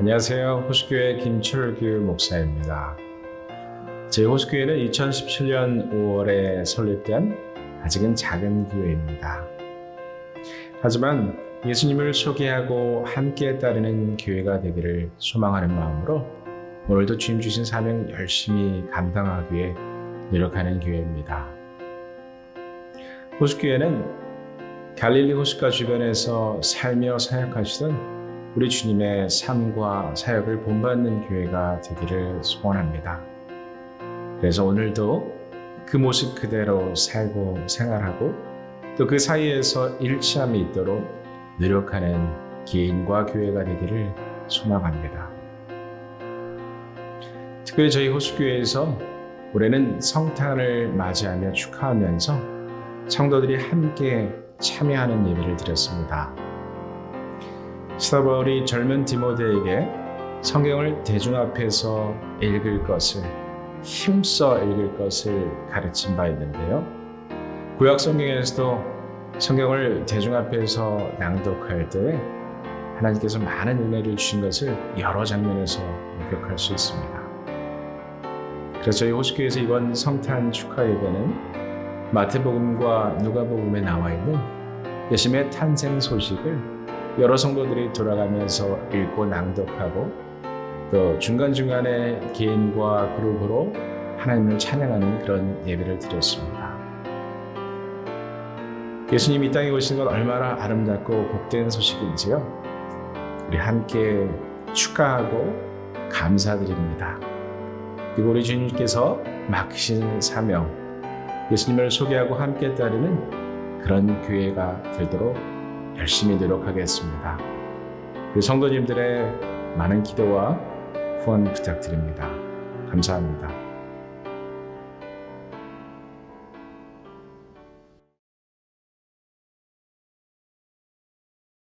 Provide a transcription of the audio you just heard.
안녕하세요. 호수교회 김철규 목사입니다. 제 호수교회는 2017년 5월에 설립된 아직은 작은 교회입니다. 하지만 예수님을 소개하고 함께 따르는 교회가 되기를 소망하는 마음으로 오늘도 주님 주신 사명 열심히 감당하기 위해 노력하는 교회입니다. 호수교회는 갈릴리 호숫가 주변에서 살며 사역하시던 우리 주님의 삶과 사역을 본받는 교회가 되기를 소원합니다. 그래서 오늘도 그 모습 그대로 살고 생활하고 또 그 사이에서 일치함이 있도록 노력하는 개인과 교회가 되기를 소망합니다. 특별히 저희 호수교회에서 올해는 성탄을 맞이하며 축하하면서 성도들이 함께 참여하는 예배를 드렸습니다. 사도 바울이 젊은 디모데에게 성경을 대중 앞에서 읽을 것을 힘써 읽을 것을 가르친 바 있는데요. 구약 성경에서도 성경을 대중 앞에서 낭독할 때 하나님께서 많은 은혜를 주신 것을 여러 장면에서 목격할 수 있습니다. 그래서 저희 호수교에서 이번 성탄 축하 예배는 마태복음과 누가복음에 나와 있는 예수님의 탄생 소식을 여러 성도들이 돌아가면서 읽고 낭독하고 또 중간중간에 개인과 그룹으로 하나님을 찬양하는 그런 예배를 드렸습니다. 예수님이 이 땅에 오신 건 얼마나 아름답고 복된 소식인지요. 우리 함께 축하하고 감사드립니다. 그리고 우리 주님께서 맡기신 사명, 예수님을 소개하고 함께 따르는 그런 교회가 되도록 열심히 노력하겠습니다. 그 성도님들의 많은 기도와 후원 부탁드립니다. 감사합니다.